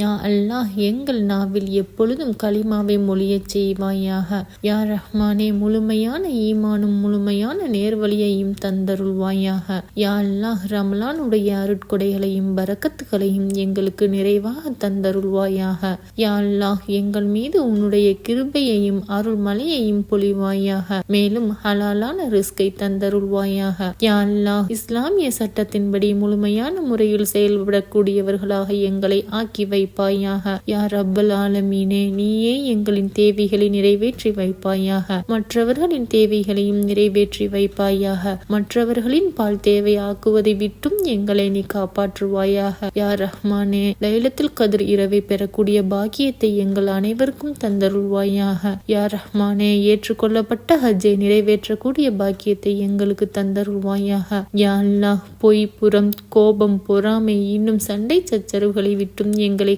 யா அல்லாஹ் எங்கள் நாவில் எப்பொழுதும் கலிமாவை மொழியச் செய்வாயாக. யா ரஹ்மானே முழுமையான ஈமானும் முழுமையான நேர்வழியையும் தந்தருள்வாயாக. யா அல்லாஹ் ரமலானுடைய அருட்கொடைகளையும் பரக்கத்துகளையும் எங்களுக்கு நிறைவாக தந்தருள்வாயாக. யா அல்லாஹ் எங்கள் மீது உன்னுடைய கிருபையையும் அருள்மலையையும் பொழிவாயாக. மேலும் ஹலாலான ரிஸ்கை தந்தருள்வாயாக. யா அல்லாஹ் இஸ்லாமிய சட்டத்தின்படி முழுமையான முறையில் செயல்படக்கூடியவர்களாக எங்களை ஆக்கி வைப்பாயாக யா ரப்பல் ஆலமீனே நீயே எங்களின் தேவைகளை நிறைவேற்றி வைப்பாயாக. மற்றவர்களின் தேவைகளையும் நிறைவேற்றி வைப்பாயாக. மற்றவர்களின் பால் தேவையாக்குவதை விட்டும் எங்களை நீ காப்பாற்றுவாயாக. யா ரஹ்மானே லைலத்தில் கதிர் இரவை பெறக்கூடிய பாக்கியத்தை எங்கள் அனைவருக்கும் தந்தருள்வாயாக. யா ரஹ்மானே ஏற்றுக்கொள்ளப்பட்ட ஹஜ்ஜை நிறைவேற்றக்கூடிய பாக்கியத்தை எங்களுக்கு தந்தருள்வாயாக. யா அல்லாஹ் பொய் புறம் கோபம் பொறாமை இன்னும் சண்டை சச்சரவுகளை விட்டும் எங்களை